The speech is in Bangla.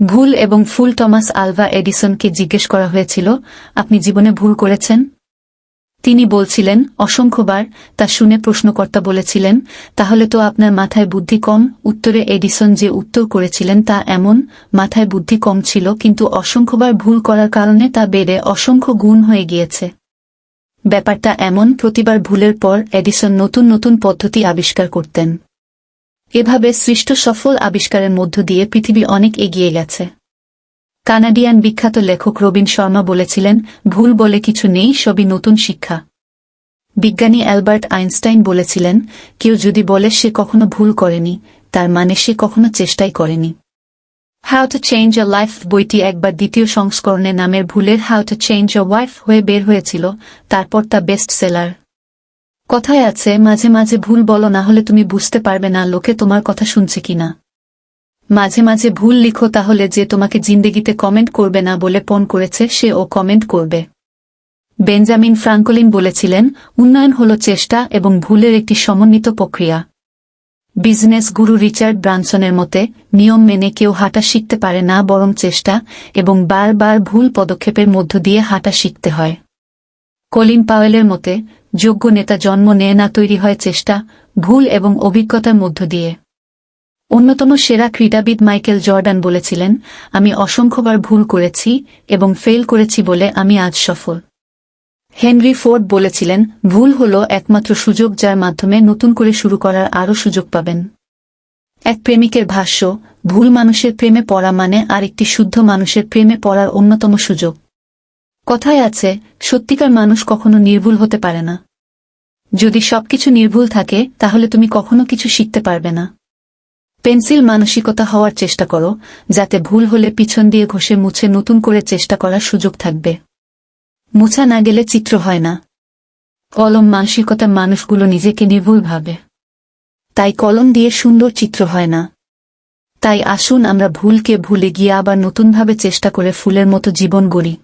ভুল এবং ফুল টমাস আলভা এডিসনকে জিজ্ঞেস করা হয়েছিল, আপনি জীবনে ভুল করেছেন? তিনি বলছিলেন, অসংখ্যবার। তা শুনে প্রশ্নকর্তা বলেছিলেন, তাহলে তো আপনার মাথায় বুদ্ধি কম। উত্তরে এডিসন যে উত্তর করেছিলেন তা এমন, মাথায় বুদ্ধি কম ছিল, কিন্তু অসংখ্যবার ভুল করার কারণে তা বেড়ে অসংখ্য গুণ হয়ে গিয়েছে। ব্যাপারটা এমন, প্রতিবার ভুলের পর এডিসন নতুন নতুন পদ্ধতি আবিষ্কার করতেন। এভাবে সৃষ্ট সফল আবিষ্কারের মধ্য দিয়ে পৃথিবী অনেক এগিয়ে গেছে। কানাডিয়ান বিখ্যাত লেখক রবিন শর্মা বলেছিলেন, ভুল বলে কিছু নেই, সবই নতুন শিক্ষা। বিজ্ঞানী অ্যালবার্ট আইনস্টাইন বলেছিলেন, কেউ যদি বলে সে কখনো ভুল করেনি, তার মানে সে কখনো চেষ্টাই করেনি। How to change a life বইটি একবার দ্বিতীয় সংস্করণে নামের ভুলের how to change a wife হয়ে বের হয়েছিল, তারপর তা বেস্ট সেলার কথায় আছে, মাঝে মাঝে ভুল বলো, না হলে তুমি বুঝতে পারবে না লোকে তোমার কথা শুনছে কিনা। মাঝে মাঝে ভুল লিখো তাহলে যে তোমাকে জিন্দেগিতে কমেন্ট করবে না বলে পণ করেছে, সে ও কমেন্ট করবে। বেঞ্জামিন ফ্রাঙ্কলিন বলেছিলেন, উন্নয়ন হল চেষ্টা এবং ভুলের একটি সমন্বিত প্রক্রিয়া। বিজনেস গুরু রিচার্ড ব্রানসনের মতে, নিয়ম মেনে কেউ হাঁটা শিখতে পারে না বরং চেষ্টা এবং বারবার ভুল পদক্ষেপের মধ্য দিয়ে হাঁটা শিখতে হয়। কলিন পাওয়েলের মতে যোগ্য নেতা জন্ম নেয় না তৈরি হয় চেষ্টা, ভুল এবং অভিজ্ঞতার মধ্য দিয়ে। অন্যতম সেরা ক্রীড়াবিদ মাইকেল জর্ডান বলেছিলেন, আমি অসংখ্যবার ভুল করেছি এবং ফেল করেছি বলে আমি আজ সফল। হেনরি ফোর্ড বলেছিলেন, ভুল হল একমাত্র সুযোগ যার মাধ্যমে নতুন করে শুরু করার আরও সুযোগ পাবেন। এক প্রেমিকের ভাষ্য, ভুল মানুষের প্রেমে পড়া মানে আরেকটি শুদ্ধ মানুষের প্রেমে পড়ার অন্যতম সুযোগ। কথায় আছে, সত্যিকার মানুষ কখনো নির্ভুল হতে পারে না। যদি সবকিছু নির্ভুল থাকে, তাহলে তুমি কখনো কিছু শিখতে পারবে না। পেন্সিল মানসিকতা হওয়ার চেষ্টা করো, যাতে ভুল হলে পিছন দিয়ে ঘষে মুছে নতুন করে চেষ্টা করার সুযোগ থাকবে। মুছা না গেলে চিত্র হয় না। কলম মানসিকতা মানুষগুলো নিজেকে নির্ভুল ভাবে। তাই কলম দিয়ে সুন্দর চিত্র হয় না। তাই আসুন আমরা ভুলকে ভুলে গিয়ে আবার নতুনভাবে চেষ্টা করে ফুলের মতো জীবন গড়ি।